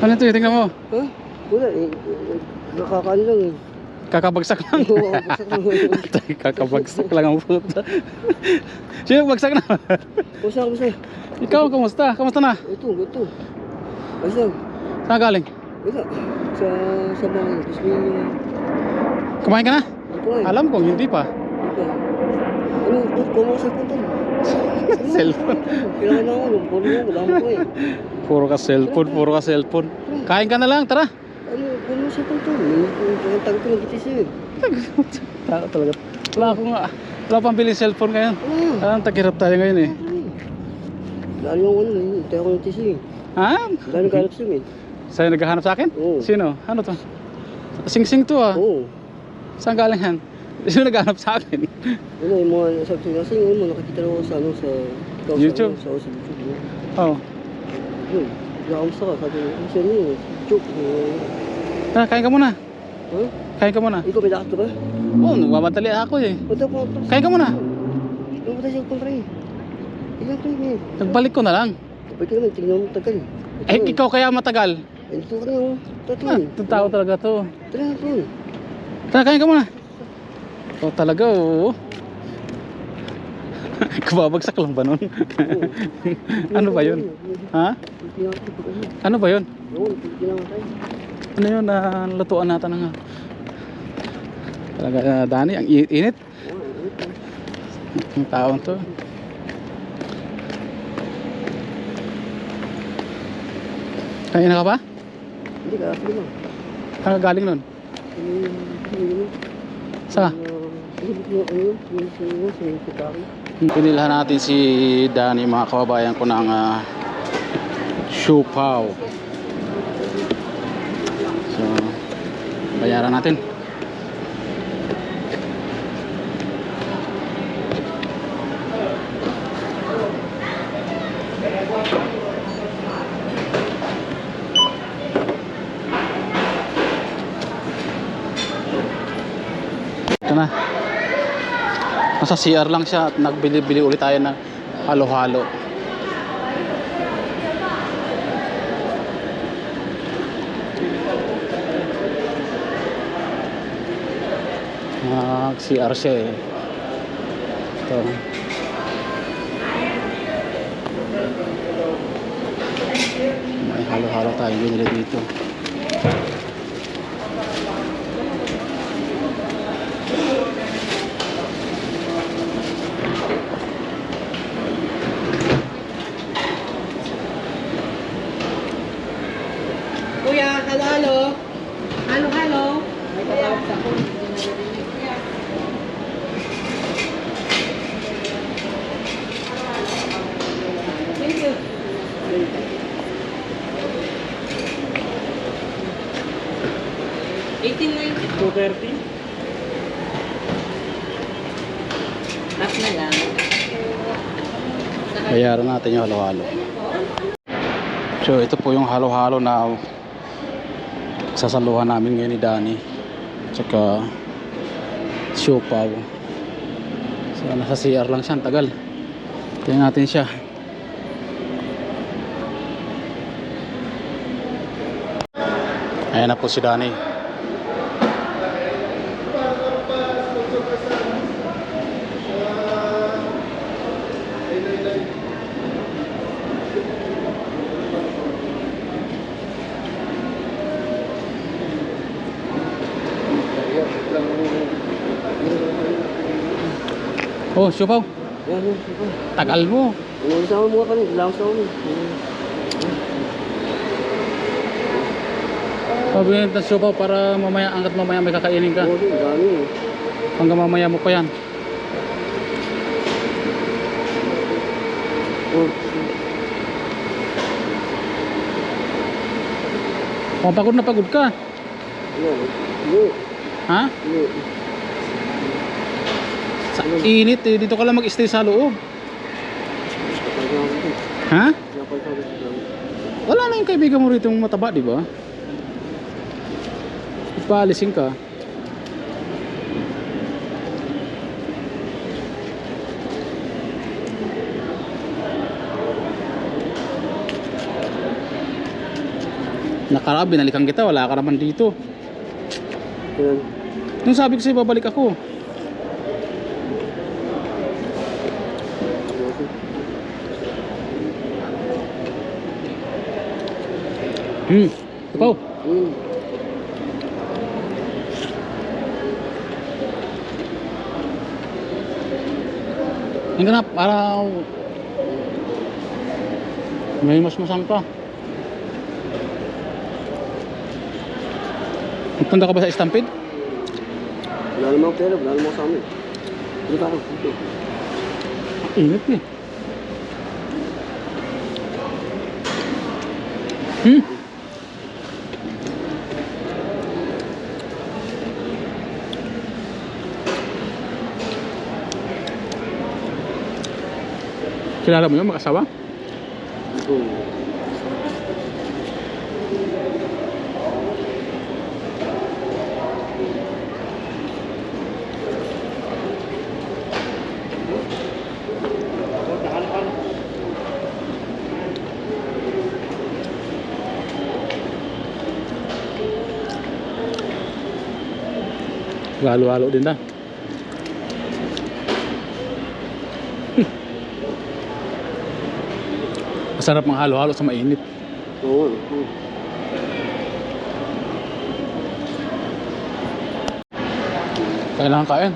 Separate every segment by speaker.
Speaker 1: Ano ito? Tingnan mo.
Speaker 2: Ha? Wala eh. Nakakaano lang eh.
Speaker 1: Kakabagsak lang.
Speaker 2: Oo, bagsak lang.
Speaker 1: Kakabagsak lang ang puta. Sino bagsak na?
Speaker 2: Kumusta, kumusta?
Speaker 1: Ikaw, kamusta? Kamusta na?
Speaker 2: Ito, ito. Lang.
Speaker 1: Saan galing?
Speaker 2: Wala. Sa, sa bahay. May, uh,
Speaker 1: Kumain ka na?
Speaker 2: ito eh.
Speaker 1: Alam ko, hindi pa.
Speaker 2: Ito. Ano, ito, kumuha sa punta.
Speaker 1: Cellphone.
Speaker 2: Kailangan ako. Phone mo, wala ko eh.
Speaker 1: Puro ka cellphone, puro ka cellphone. Kain ka na lang, tara.
Speaker 2: Ano, kumuha sa punta. Ang ko ng BTC eh.
Speaker 1: Tao talaga. Wala ako nga. Wala pang bilhin cellphone ngayon.
Speaker 2: Wala.
Speaker 1: Ah, taghirap tayo ngayon eh.
Speaker 2: Lalo yung ano, eh. Tayo ko ng eh.
Speaker 1: Ha?
Speaker 2: Lalo kalap siya eh.
Speaker 1: Sa'yo naghahanap sa akin?
Speaker 2: Oo.
Speaker 1: Sino? Ano to? Sing-sing to ah.
Speaker 2: Oo.
Speaker 1: Saan galing yan? Sino naghahanap sa akin?
Speaker 2: Ano yung mga sabi ko kasi yung mga nakikita ko sa ano sa ikaw
Speaker 1: YouTube.
Speaker 2: sa, sa, sa YouTube mo.
Speaker 1: Oh.
Speaker 2: Yun. Nakamusta ka sabi ko kasi ano yun joke. eh.
Speaker 1: Tara, kain ka muna.
Speaker 2: Ha?
Speaker 1: Kain ka muna.
Speaker 2: Ikaw may lakad ka ba?
Speaker 1: Oo, oh, nagmamadali ako eh.
Speaker 2: Punta po.
Speaker 1: Kain ka muna.
Speaker 2: Ano ba tayo kontra eh? Ilan ko yun eh.
Speaker 1: Nagbalik ko na lang.
Speaker 2: Pwede naman, tingnan mo tagal.
Speaker 1: Eh, ikaw kaya matagal.
Speaker 2: Ito ka na yung
Speaker 1: Ah,
Speaker 2: tatlong.
Speaker 1: itong tao talaga to.
Speaker 2: Tara po.
Speaker 1: Tara, kain ka muna. Oh, talaga, oo. Kababagsak lang ba nun? ano ba yun? Ha? Ano ba yun? Ano yun na lutuan natin nga? Talaga, ah, Dani, ang init. Ang taon to. Kain na ka pa?
Speaker 2: Hindi ka.
Speaker 1: Ano galing nun?
Speaker 2: Yung, ano?
Speaker 1: Sa? Pinilhan natin si Dani mga kababayan ko ng uh, Siupaw. So, bayaran natin. Ito na. Nasa CR lang siya at nagbili-bili ulit tayo ng halo-halo. Nag-CR siya eh. Ito. May halo-halo tayo binili dito.
Speaker 2: Half na lang.
Speaker 1: Bayaran natin yung halo-halo. So ito po yung halo-halo na sasaluhan namin ngayon ni Dani. Tsaka siopaw. So nasa CR lang siya, tagal. Tingnan natin siya. Ayan na po si Dani. Oh.
Speaker 2: Yan, yan, sige.
Speaker 1: Tagal mo.
Speaker 2: Ano sa mo pa rin? Lang sa mo.
Speaker 1: Pabili ng siopaw para mamaya, hanggat mamaya may kakainin ka.
Speaker 2: Oo, dami. eh.
Speaker 1: Hanggang mamaya mo pa yan.
Speaker 2: Oh,
Speaker 1: Kung pagod na pagod ka.
Speaker 2: ano? Hindi,
Speaker 1: Ha?
Speaker 2: hindi.
Speaker 1: Sa init eh. Dito ka lang mag-stay sa loob. Ha? Wala na yung kaibigan mo rito yung mataba, di ba? Paalisin ka. Nakaraan, binalikan kita, wala ka naman dito. Nung sabi ko sa'yo, babalik ako. Hmm, Paw,
Speaker 2: Hmm.
Speaker 1: yung ganap, para may mas masang ka. Punta ka ba sa Stampede?
Speaker 2: Wala namang pera, wala namang sa amin. Dito.
Speaker 1: Ang init eh. Hmm? Kilala mo yun, mag-asawa?
Speaker 2: Dito.
Speaker 1: Halo-halo din na. Masarap mga halo-halo sa mainit.
Speaker 2: Oo. Hmm.
Speaker 1: Kailangan kain.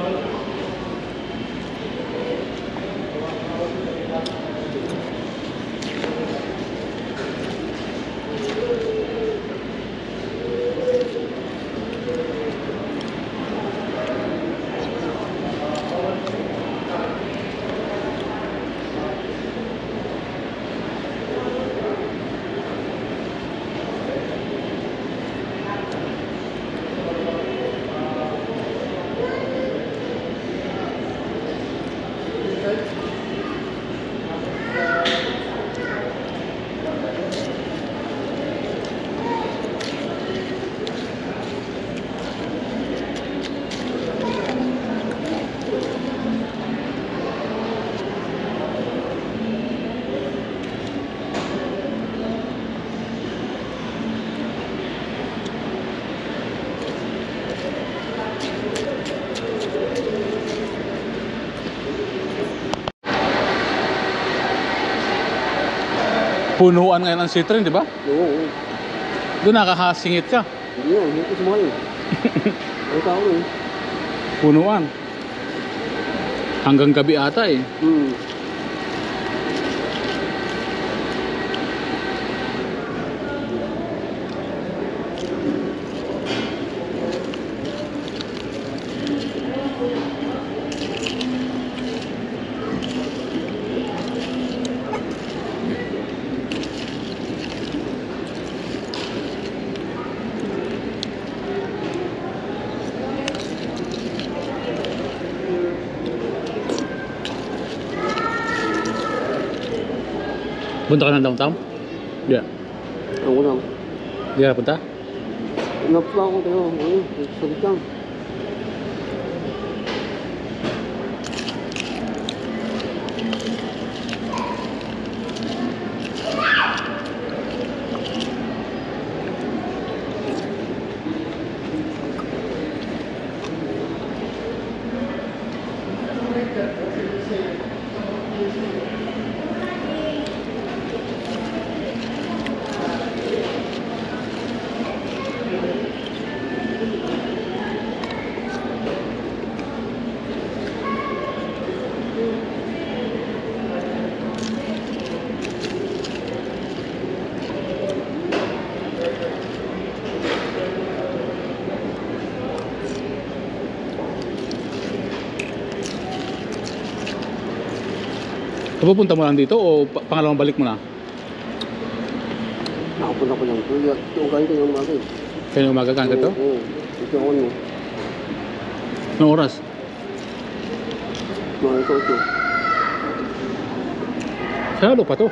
Speaker 1: level. Punuan ngayon ang sitrin, di ba?
Speaker 2: Oo. oo.
Speaker 1: Doon nakakasingit ka.
Speaker 2: Hindi yan, hindi ko sumakay. Ang tao eh.
Speaker 1: Punuan. Hanggang gabi ata eh.
Speaker 2: Hmm.
Speaker 1: Punta ka na downtown? Yeah.
Speaker 2: Ako lang.
Speaker 1: Di ka punta?
Speaker 2: Napla ako tayo. Ano? Sagot lang.
Speaker 1: Pupunta mo lang dito o pa- pangalawang balik mo na?
Speaker 2: Nakapunta ko lang. Kaya ito kain ko yung umaga eh.
Speaker 1: Kaya umaga ka dito?
Speaker 2: Oo. Ito ako no.
Speaker 1: Anong oras?
Speaker 2: Mga ito ito.
Speaker 1: Lalo pa to.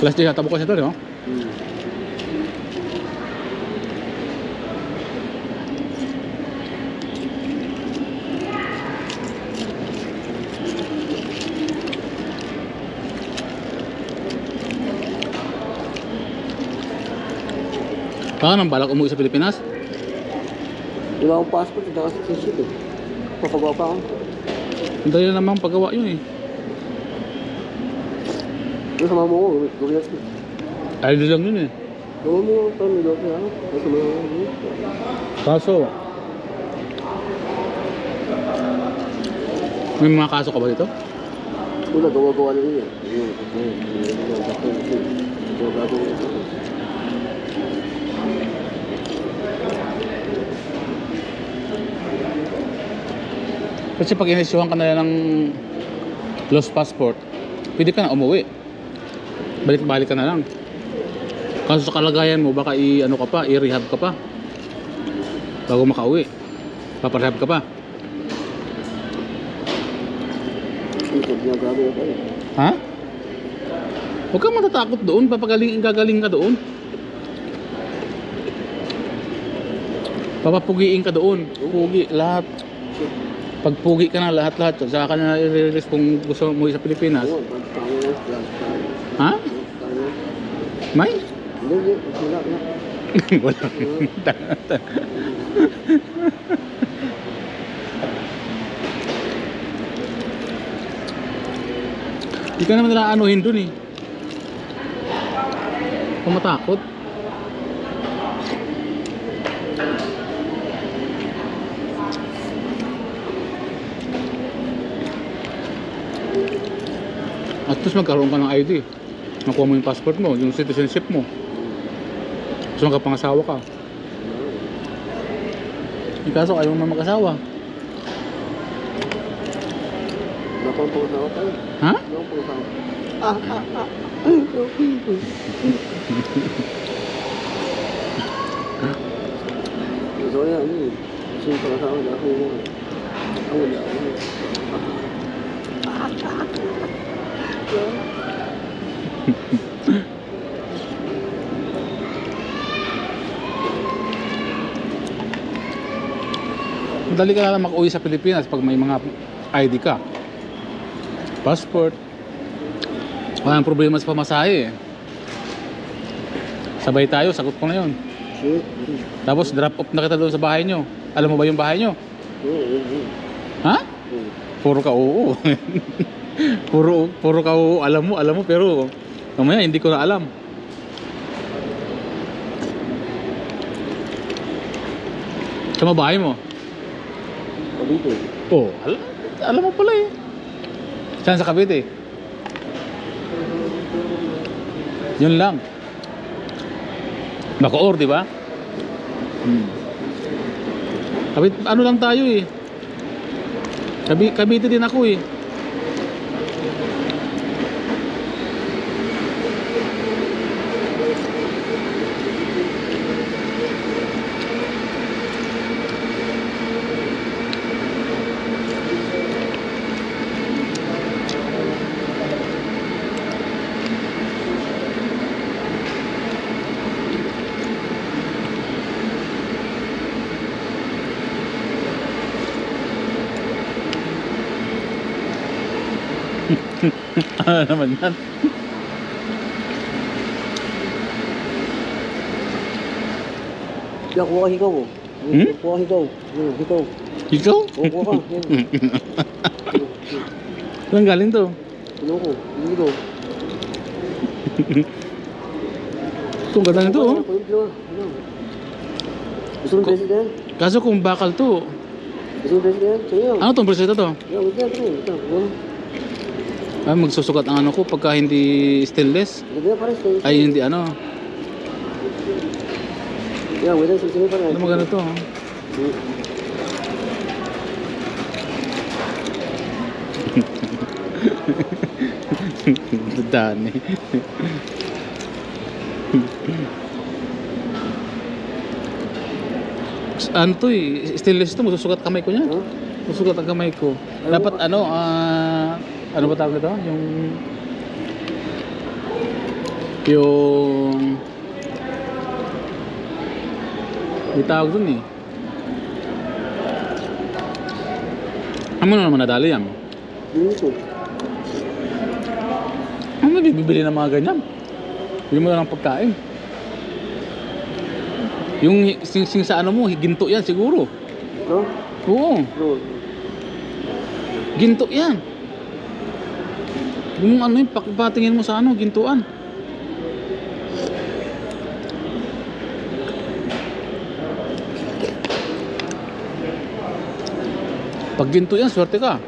Speaker 1: Kelas D yata bukas ito, di ba?
Speaker 2: Hmm.
Speaker 1: Baka nang balak umuwi sa Pilipinas?
Speaker 2: Wala akong passport, hindi kasi sisip eh. Papagawa pa ako.
Speaker 1: Ang dali namang paggawa yun eh.
Speaker 2: Ano sama mo ko, gawin natin.
Speaker 1: ID lang yun eh.
Speaker 2: Gawin mo yung time nila kaya. Ano sama mo
Speaker 1: Kaso, may mga kaso ka ba dito?
Speaker 2: Una, gawa-gawa lang yun. Ayun, ayun, ayun, ayun, ayun, Gawa-gawa lang.
Speaker 1: Kasi pag inisyuhan ka na ng lost passport, pwede ka na umuwi. Balik-balik ka na lang. Kaso sa kalagayan mo, baka i ano ka pa, i-rehab ka pa. Bago makauwi. Paparehab ka pa. Ha? Huwag kang matatakot doon, papagaling, gagaling ka doon. Papapugiin ka doon. Pugi, lahat. Pag pugi ka na, lahat-lahat. Saka ka na i-release kung gusto mo sa Pilipinas. Ha? May?
Speaker 2: Wala.
Speaker 1: Hindi ka naman nila anuhin dun eh. Kung At least magkaroon ka ng ID. Nakuha mo yung passport mo, yung citizenship mo. Tapos magkapangasawa ka. Yung kaso ayaw mo mag-asawa.
Speaker 2: Pangasawa tayo.
Speaker 1: Ha?
Speaker 2: Pang pangasawa. Ah, ah, ah. So, yan, ano eh. Kasi yung pangasawa na ako. Ako wala ako.
Speaker 1: Madali ka na lang mag-uwi sa Pilipinas pag may mga ID ka. Passport. Walang problema sa pamasahe eh. Sabay tayo, sagot ko na yun. Tapos drop off na kita doon sa bahay nyo. Alam mo ba yung bahay nyo? Ha? Puro ka oo. puro, puro ka. Alam mo, alam mo, pero mamaya hindi ko na alam. Sa mga bahay mo?
Speaker 2: Cavite.
Speaker 1: Oo, oh, alam, alam mo pala eh. Saan sa Cavite? Yun lang. Bacoor, di ba? Hmm. Cavite, ano lang tayo eh. Cavite, Cavite din ako eh. Ano naman yan?
Speaker 2: Yan, kuha hikaw mo.
Speaker 1: Hmm?
Speaker 2: Kuha ka hikaw. Yan, hikaw.
Speaker 1: Ikaw?
Speaker 2: Oo, kuha ka.
Speaker 1: Saan galing to?
Speaker 2: Ano ko? Hindi ko.
Speaker 1: Ito, ang ganda nito oh.
Speaker 2: Ano? Gusto mong president?
Speaker 1: Kaso kung bakal to,
Speaker 2: Gusto mong president?
Speaker 1: Ano tong preseta to?
Speaker 2: Lang, wait lang. Kuha.
Speaker 1: Ay, magsusukat ang ano ko pagka hindi stainless.
Speaker 2: Ganda pa rin, sa'yo.
Speaker 1: Ay, hindi ano.
Speaker 2: Yan, wait lang, sa'yo pa rin.
Speaker 1: Ano mo ganito? oh. Dani. Ano to eh, stainless to, masusugat kamay ko niya.
Speaker 2: Ha?
Speaker 1: Masusugat ang kamay ko. Dapat ano, ah, ano ba tawag ito? Yung... Yung... May tawag dun eh. Ano na naman nadali yan?
Speaker 2: Dito.
Speaker 1: Ano bibili ng mga ganyan? Bili mo na ng pagkain. Yung sing-sing sa ano mo, ginto yan siguro.
Speaker 2: No?
Speaker 1: Oo,
Speaker 2: No.
Speaker 1: ginto yan. Yung ano yung pakipatingin mo sa ano, gintuan. Pag ginto yan, swerte ka.